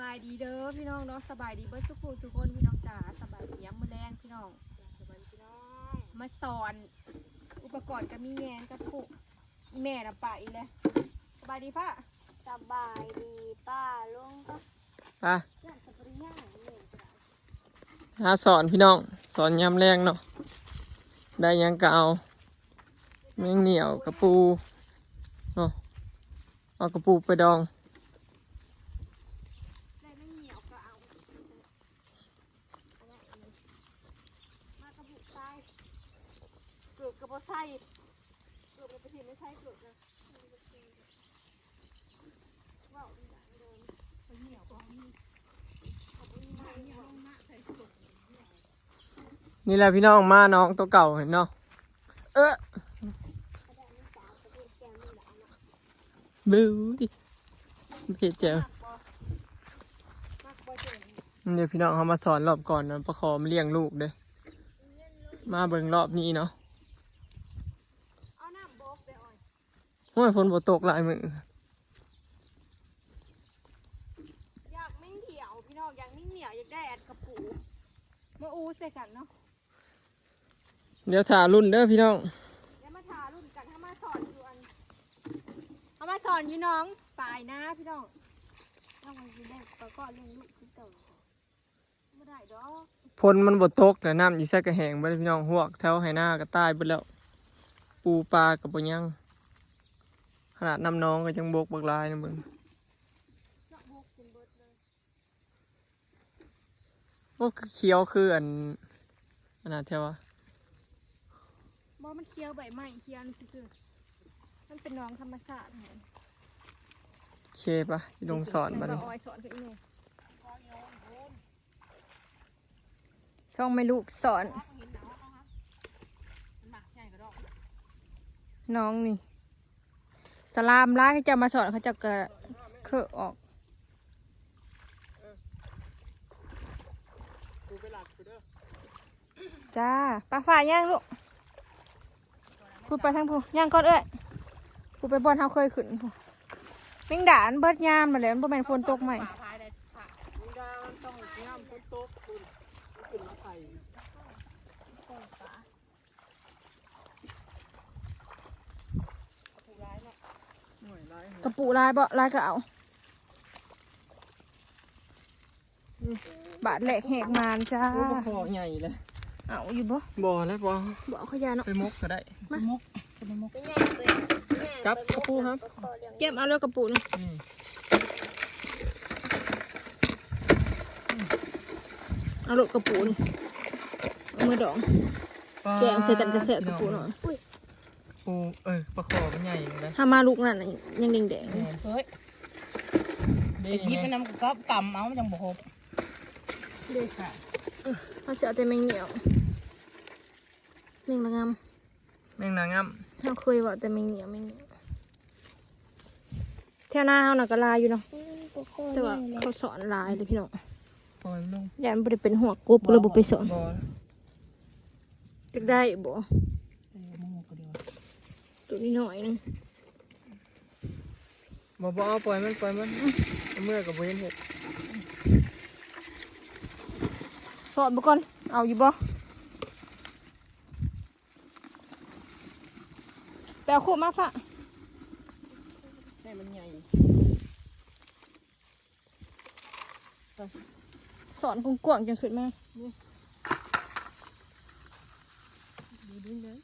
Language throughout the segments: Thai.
บายดีเด้อพี่น้องเนาะสบายดีเบิร์ทุกคนทุกคนพี่น้องจ๋าสบายดีย้ำมือแรงพี่น้องสบายดีพี่น้องมาสอน อุปกรณ์ก็มีแงนกับผูแม่น่ะป่าอีเลยสบายดีพ่ะสบายดีป้าลุงก็ไปย่านสปริย่างนี่หาสอนพี่น้องสอนยำแรงเนาะได้หยังก็เอาแมงเหนียวกระปูเนาะเอากระปูไปดอง ได้ไม่เหนียวก็เอามากระบุกใส่เกือบกระบอก ใส่เกือบกระบอกไม่ใช่เกือบนะว้าวดีจังเลยเหนียวก็มีเอาเหนียวกว่านี่แหละพี่น้องมาน้องตัวเก่าเห็นเนาะเออบูดิเผ็ดเจ๋วมาเดี๋ยวพี่น้องเขามาสอนรอบก่อนนะประคอมเลี้ยงลูกเด้อมาเบิ่งรอบนี้เนาะ น้ำบอกไปอ่อยโอ้ยฝนบ่ตกหลายมืออยากมิ่งเหี่ยวพี่น้องอยากมิ่งเหนียวอยากได้แอดกระปูมาอูใส่กันเนาะเดี๋ยวถ่ารุ่นเด้อพี่น้องเดี๋ยวมาทารุ่นกันถ้ามาสอนอยู่อันเอามาสอนอยู่น้องปลายนะพี่น้องเอาไว้อยู่ได้แล้วก็เลี้ยงลูกคือเก่าไม่ได้ดอกฝนมันบ่ตกแต่น้ำอยู่ใส่กระแหงเบ่ได้พี่น้องหวกแถวไหหน้าก็ตายเบิดแล้ว ปูปลากับบ่ยัง ขนาดน้ำน้องก็ยังบกบักลายนะมึงเนาะบุกกินเบิดเลยโอ้คือเขียวคืออันอันนั้นแท้วะบ่มันเคี้ยวใบไม้เคี้ยวนี่คือๆมันเป็นน้องธรรมชาติเหรอเคปะที่ลงสอนบัดนี้เาอ้อยสอนคืออีเมส่องไม่ลูกสอน น้องนี่ สลามล้าเขาจะมาสอนเขาจะกระเคอะออกจ้าป้าฝ่ายย่างลูกพูดไปทางพูย่างก่อนเอ้ยพูดไปบอลเขาเคยขึ้นพูแมงด่านเบิดยามมาแล้วมันบ่แม่นฝนตกใหม่ ต้องน้ำฝนตกคุณขึ้นมาใส่หน่วย ร้ายกระปุลายบ่ลายก็เอาบาดแหลกแหกมานจ้าโอ้บ่คอใหญ่เลยเอาอยู่บ่บ่แล้วบ่บ่เอาขยะเนาะไปมกก็ได้มามกเป็นไงเป็นแม่ครับกระปูครับขอเลี้ยงเก็บเอาแล้วกระปุนี่อืมเอาลูกกระปุนี่เอามือดองแกงใส่กันกระแสะกระปุหน่อย ปูเออปลาคอมันใหญ่เลยถ้ามาลูกนั่นน่ะยังแดงเฮ้ยได้ยิบไงมันนำก็กำเอามันยังบ่ครบๆเด้ค่ะเขาสิเอาแต่แมงเหนียวแมงละงำแมงนางงามเราเคยว่าแต่แมงเหนียวแมงเหนียวแถวหน้าเฮาน่ะก็ลายอยู่เนาะแต่ว่าเขาสอนลายเลยพี่น้องปล่อยมันลงยันบ่ได้เป็นหัวกบเลยบ่ไปสอนบ่จักได้บ่ เออมึงก็เดียว ตัวนี้หน่อยนึงบ่บ่เอาปล่อยมันปล่อยมันเอาเมื่อกับบ่เห็นเห็ดสอนบ่ก่อนเอาอยู่บ่ไปเอาคู่มาฝะให้มันใหญ่สอนกว้างๆจังขึ้นมา ดูดิเลย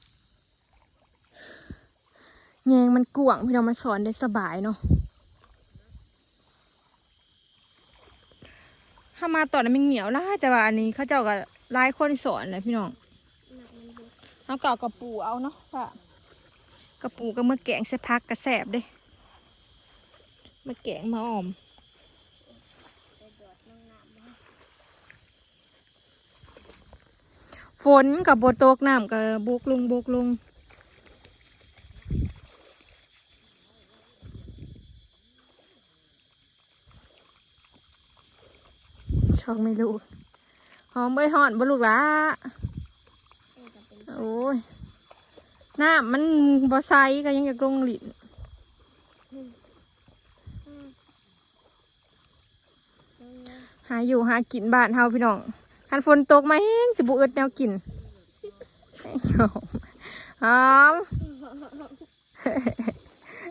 แยงมันกว้างพี่น้องมันสอนได้สบายเนาะถ้ามาตอนนั้นมันเหนียวล่แต่ว่าอันนี้เขาเจ้าก็หลายคนสอนเลยพี่น้องเขาเก่ากระปูเอาเนาะค่ะกระปูก็เมื่อแกงใส่พักกระแสบเด้มาแกงมาออมฝนกับโบตกน้ำกับบุกลงบุกลง ช่องไม่รู้หอมเบยหอนบ่ลูกละโอ้ยหน้ำมันบ่ใสก็ยังอยากลงหลินหาอยู่หากินบ้านเฮาพี่น้องคันฝนตกมาแห้งสิบุเอึดแนวกินหอม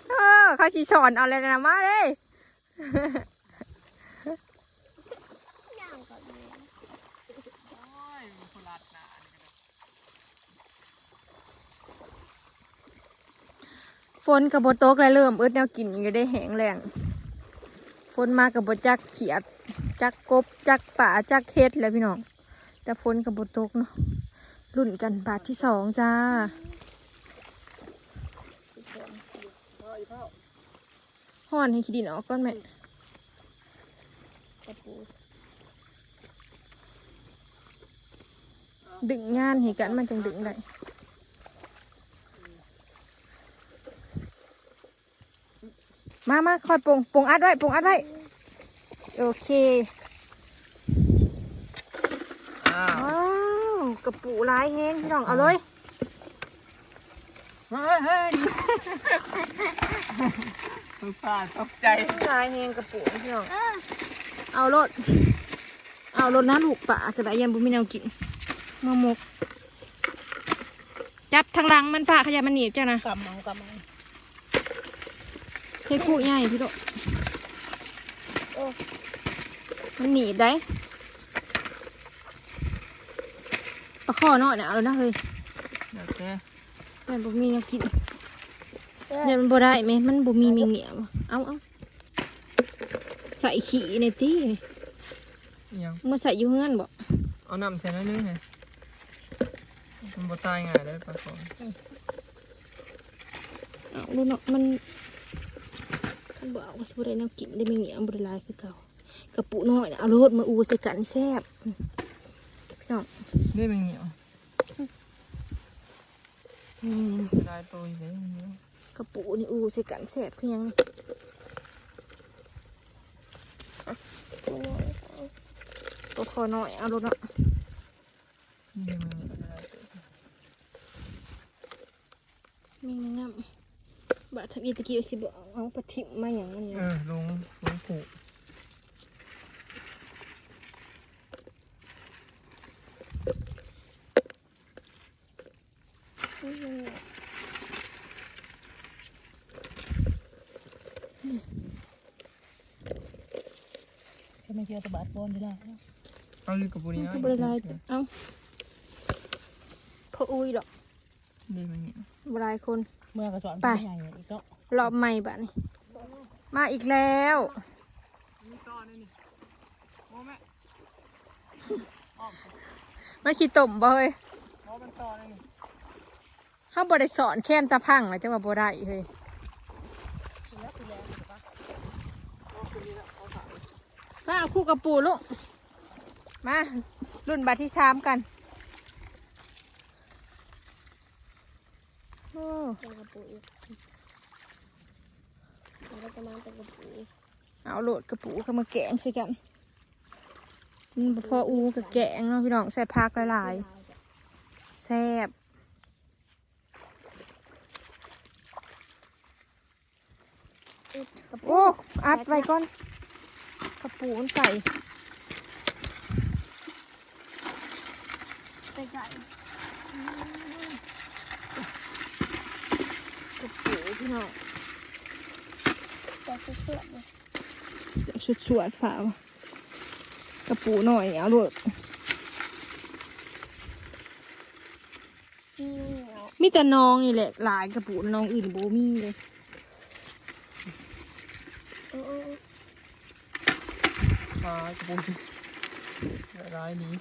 เออเขาชีสอนเอาเลยนะมาเลยางก่อนเลย ฝ นกับบตกแล้วเริ่มเอึดแนวกินก็ได้แห้งแรงฝนมากับบจักเขียด จักกบ จักป่าจักเฮ็ดแล้วพี่น้อง แต่ฝนกับบตกเนาะรุ่นกันบาทที่สองจ้าห่อนให้ขี้ดินออกก่อนแม่ดึงงานให้กันมันจังดึงได้ มามาคอยปรุงปรุงอัดไว้ปรุงอัดไว้ โอเค อ้าวว้าวกระปูลายแห้งพี่น้อง เอาเลย เฮ้ยเฮ้ยมือพลาดตกใจลายแห้งกระปูพี่น้อง เอารถ เอารถนะลูกป่ากระไดยันบุมีแนวกินมามก จับทางหลังมันป่าขยะมันหนีบจ้านะ กำเอากำเอาใช้คู่ใหญ่พี่โดดโอ้มันหนีบได้ปลาข้อเนาะเนี่ยเอาแล้วนะเฮ้ยโอเคมันบ่มีแนวกินเนี่ยมันบ่ได้ไหมมันบ่มีมีเหนียวเอาเอาใส่ขี้ในตี้ยังมาใส่อยู่เฮือนบ่เอาน้ำใส่หน้อยนึงไงมันบ่ตายง่ายเลยปลาคอเอาดูเนาะมัน คันบ่เอาก็สิบ่ได้แนวกินได้มีเหนียวบ่ได้หลายคือเก่ากระปุน้อยน่ะเอาโลดมาอูใส่กันแซ่บพี่น้องนี่มันเหนียวอืมได้ตัวอีกแล้วเหนียวกระปุนี่อูใส่กันแซ่บคือหยังนี่ตัวคอน้อยเอาโลดเนาะนี่มันเหนียวได้ตัวมีงาม บาทำอีตะกี้สิบ่เอาเอาปะทิมมาหยังมันเอเนี่ยอลงลงผูกแค่ไม่เชื่อตะบาดบอลจะได้เอาอยู่กับบุรีมันนะก็บ่ได้หลายแต่เอ้าพออุ้ยดอกนี่มันเหนียวบ่หลายคน เมื่อกระสอนไป ใหญ่อีกก็รอบใหม่บัดนี้มาอีกแล้ว มีต่อนี่นี่โมแม่มาขี้ต่มบ่เฮ้ยโมมันต่อนี่นี่เฮาบ่ได้สอนแค้มตาพังแล้วจังว่าบ่ได้เฮ้ยมาเอาคู่กับปู่ลูกมารุ่นบัตรที่สามกัน เป็นกระปูอีกแล้วก็จะมาเป็นกระปูเอาโหลดกระปูเข้ามาแกงใส่กันมันพออูกับแกงเนาะพี่น้องใส่ผักหลายๆแซ่บโอ้อัดไว้ก่อนกระปูมันใส่ไปใส่ กระปูพี่น้องแต่เสื้อๆเลยเดี๋ยวชุดสวดฝาวะกระปูหน่อยเอาโหลดอืมเอามีแต่น้องนี่แหละ หลายกระปูน้องอื่นโบมีเลยโอ้โอ้ปลากระปุกที่ร้ายนี้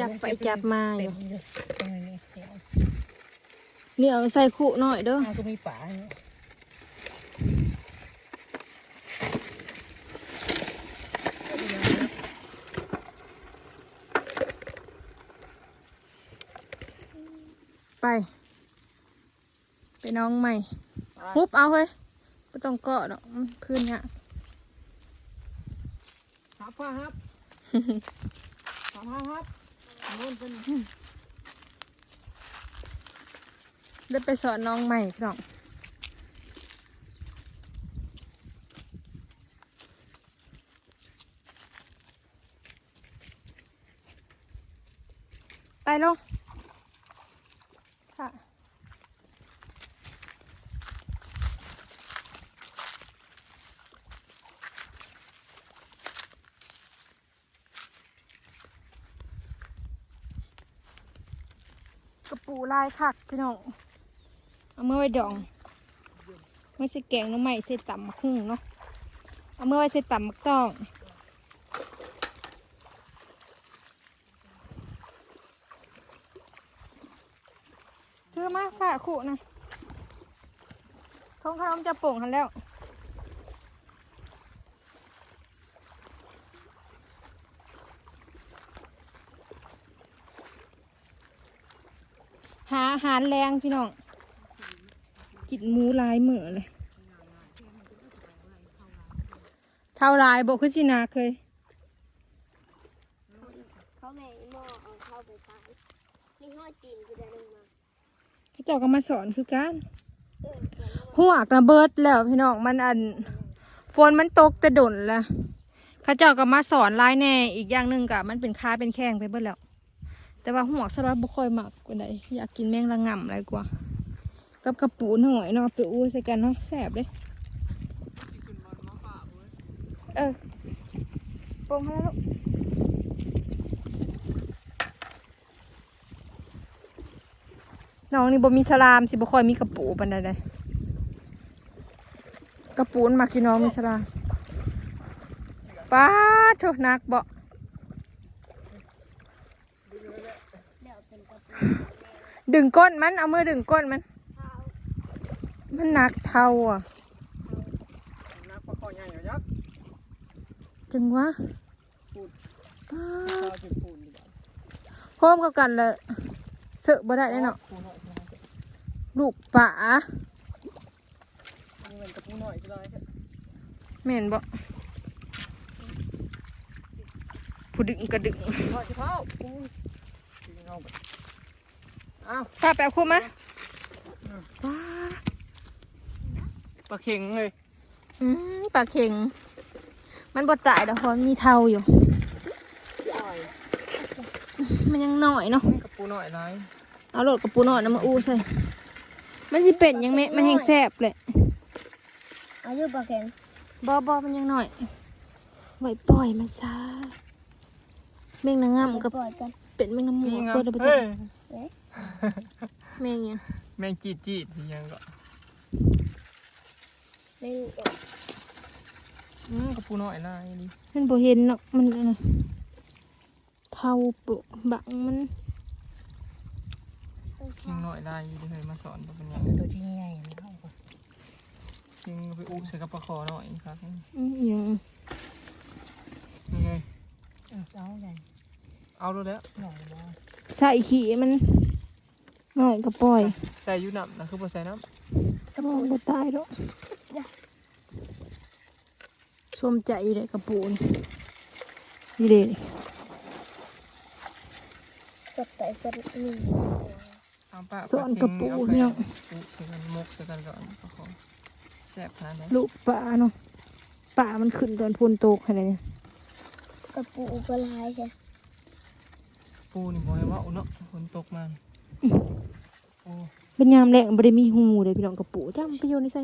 จับไปจับมาอเต็ยู่ มเลยตรงนี้เหนียว เนี่ยเอาไปใส่คู่หน่อยเด้ออ้าวก็มีฝาเนี่ยไป ไปน้องใหม่ ฮุบเอาเฮ้ยไม่ต้องเกาะดอกมันพื้นเนี่ยครับพ่อครับ ครับพ่อครับนู่นเป็น ได้ไปสอนน้องใหม่พี่น้องไปลงค่ะกระปูลายคักพี่น้อง เอาเมื่อไว้ดองไม่ใช่แกงหน้ำใหม่ใส่ตำมะคุ้งเนาะเอาเมื่อไว้ใส่ตำมะต้อง ถือมาฝากขู่นะทงขนมจะโป่งทันแล้วหาอาหารแรงพี่น้อง กินหมูหลายเหมือเลย เท่าไรบอกคือสินาเคย เขาแม่หม้อเอาเข้าไปขายนี่ห้อยตีนกูได้ลงมาเขาเจ้าก็มาสอนคือกันเออเดี๋ยวเราหัวกระเบิดแล้วพี่น้องมันอันฝนมันตกจะดนละเขาเจ้าก็มาสอนลายแน่อีกอย่างหนึ่งกะมันเป็นค้าเป็นแข้งไปเบิดแล้ว แต่ว่าหัวกสลัดบ่ค่อยมักกว่าใดอยากกินแมงละง่ำอะไรกว่า กับกระปูหน่อยเนาะไปอู้ใส่กันเนาะแสบเลยเออปงให้แล้วลูกน้องนี่บ่มีสลามสิบ่ค่อยมีกระปูปานใดเลยกระปูนมากินน้องมิสลามป้าดโถหนักบ่เดี๋ยวเป็นกระปุกดึงก้นมัน เอามือดึงก้นมัน มันหนักเท่าอะนักปลาคอใหญ่อยู่ยักษ์จังวะพูดป้าข้าดวจะปูนดีกว่าโฮมเข้ากันเลยเสอะบ่ได้แน่เนาะปูหน่อยปูหน่อยลูกป่านี่มันกระปูหน่อยก็ได้แค่แม่นบ่ผู้ดึงกระดึง หน่อยเท้าปูจริงเอาไปอ้าว ถ้าแปลคู่มาป้าด ปลาเข็งเลยอืมปลาเข็ง มันบ่ตายดอกเพราะมันมีเท่าอยู่มันยังหน่อยเนาะกระปูหน่อยไรเอาโหลดกระปูหน่อยน้ำมาอู้ใส่ มันสิเป็นยังแม่มันแห้งแซ่บเลยเอาอยู่ปลาแข็งบอบอมันยังหน่อยไว้ปล่อยมันซะแมงนางงามกับปล่อยกันเป็ดแมงน้ำหมูนี่ไงเปิดเอาไปเฮ้ยแมงยังแมงจีดจีดนี่ยังก็ เล่นออกอืมกระปูหน่อยไรนี่มันบ่เห็นเนาะมันอันน่ะเท่าปุบังมันเข็งหน่อยไรเดี๋ยวเคยมาสอนเป็นยังตัวที่ใหญ่แล้วเข็งไปอุ้ใส่กระปลาคอหน่อยนี่ครับอื้อหยังนี่ไงเอาใหญ่เอาดูแล้วหน่อยนะใส่ขี้มันหน่อยก็ปล่อย ใส่อยูน้ำนะคือบ่ใส่น้ กระปูบ่ตายดอกสวมใจอยู่เลยกระปูนี่นี่เด้กดไปกดนี่ำเอาปะสอนกระปูเอาไปเนี่ยอุ้ใส่กันมกใส่กันก่อนปลาคอแซ่บขนาดไหนลูกป่าเนาะป่ามันขึ้นตอนพนโตกขนาดนี้กระปุกก็ลายใช่ปูนี่บ่ให้เว่าเนาะฝนตกมาปู เป็นยามแรงบ่ได้มีหูเลยพี่น้องกระปูจ้ามันไปโยนในไส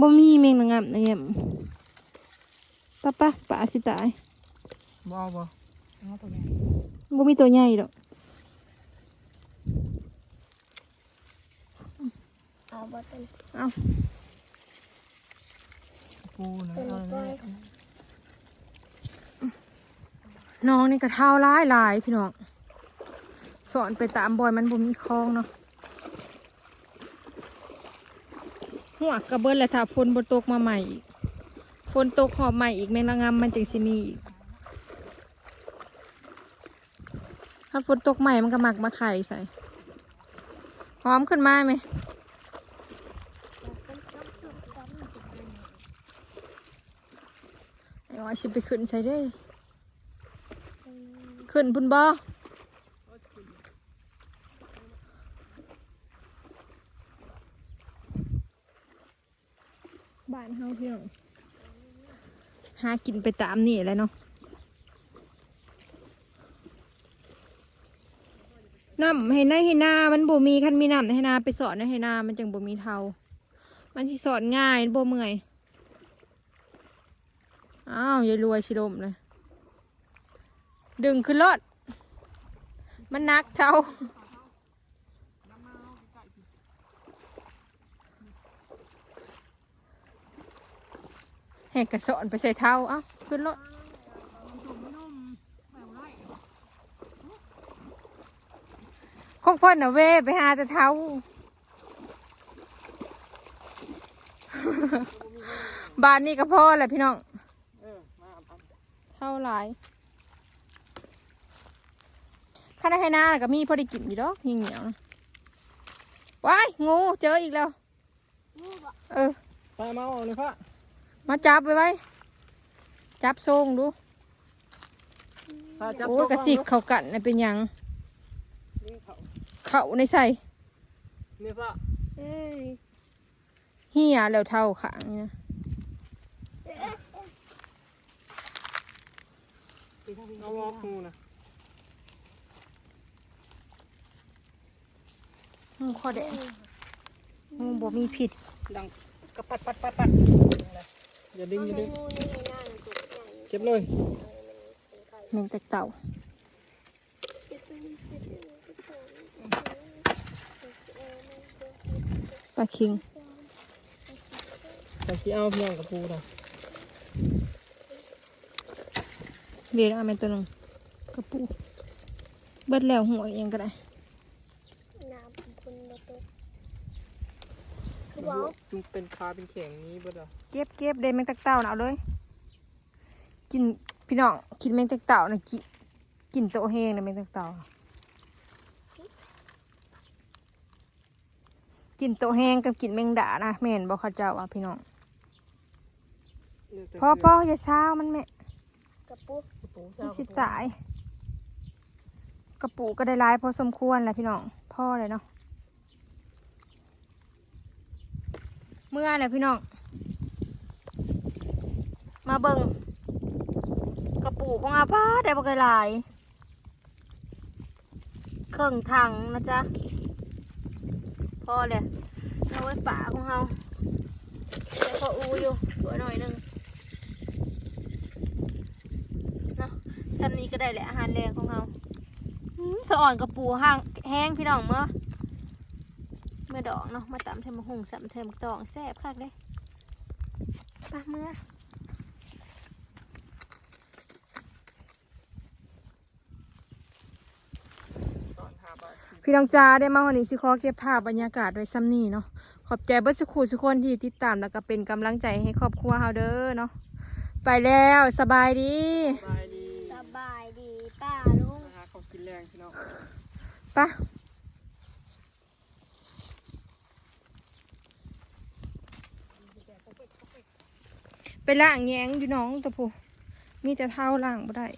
บ่มีแมงนางงามนะแง่มป้าป้าป่าสิตายบ่เอาบ่เอาตัวใหญ่บ่มีตัวใหญ่ดอกเอาบอตันปูนะเอาเลยน้องนี่ก็เท้าร้ายหลายพี่น้อง สอนไปตามบอยมันบ่มีคลองเนาะหัวกระเบิดแล้วถ้าฝนบ่ตกมาใหม่อีกฝนตกหอบใหม่อีกแมงนางงามมันจึงสิมีอีกถ้าฝนตกใหม่มันก็มักมาไข่ใส่หอมขึ้นมาไหมไอ้อ้อยสิไปขึ้นใส่เด้ ขึ้นพุ่นบ่านเฮาพี่น้องหากินไปตามนี่แหละเนาะน้ำให้หน้าให้หน้ามันบ่มีคันมีน้ำให้หน้าไปสอนให้หน้ามันจังบ่มีเทามันที่สอนง่ายบ่เมื่อยอ้าวยายรวยชิลมเลยดึงขึ้นรถมันนักเทา แหกกระสอนไปใส่เท้าเอ้าขึ้นรถคงพ่นน่ะเวไปหาแต่เท้าบ้านนี้ก็พ่อแหละพี่น้องเท่าหลายข้าในให้หน้าน่ะก็มีพอด้กินอยู่ดอกเหนียวนะว้ายงูเจออีกแล้ว เออ ไปมาเอาเลยพ่อ มาจับไว้ไว้ จับทรงดูพาจับโอ้ยกระสิกเขากัดน่ะเป็นหยังนี่เขาเขาในใส่นี่พ่อเอ้ยเหี่ยแล้วเท่าขางนี่นะเอาวอกงูนะงูข้อแดงงูบ่มีผิด ดังกระปัดปัดปัดปัด อย่าดึงอย่าดึงงูนี่ในหน้ามันตัวใหญ่เจ็บเลยแมงจากเต่าปลาคิงแต่ชี้เอาพี่น้องกับปูนะเดี๋ยวเอาไปตัวหนึงกระปูเบิดแล้วหัวยังก็ได้ น้ำพุ่นบ่ตกคือบอก จุง เป็นคาเป็นแข็งนี้บ่ดอเก็บเก็บเดแมงตักเต่าน่ะเอาเลย กินพี่น้องกินแมงตักเต่านะกิกินโตะแห้งนะแมงตักเต่ากินโตะแห้งกับกินแมงดานะแม่นบอกเขาเจ้าอะพี่น้องพ่อพ่ออย่าเศร้ามันแม่กระปุกมันสิตาย กระปูก็ได้ร้ายพอสมควรแหละพี่น้องพ่อเลยเนาะ เมื่อเลยพี่น้อง มาเบิงกระปูของอาป้าได้บ่ไกลายเครื่องถังนะจ๊ะ พอเลยเอาไว้ป่าของเฮาแต่พออูอยู่ตัวหน่อยนึงเนาะจำนี้ก็ได้แหละอาหารแดงของเราอืมสะอ่อนกับปูห้างแห้งพี่น้องเมื่อ มื่อดอกเนาะมาตำเทมะหุงสัมเทมะตองแซ่บคักเลยไปเมื่อตอนหาบาทพี่น้องจ้าได้มาวันนี้สิขอเก็บภาพบรรยากาศไว้ซ้ำนี่เนาะขอบใจเบิร์ดสักครู่ทุกคนที่ติดตามแล้วก็เป็นกำลังใจให้ครอบครัวเฮาเด้อเนาะไปแล้วสบายดีสบายดีสบายดีป้าลุงนะฮะเขากินแรงพี่น้องไปะ ไปล่างแยงอยู่น้องตัวผู้มีแต่เท้าล่างบ่ได้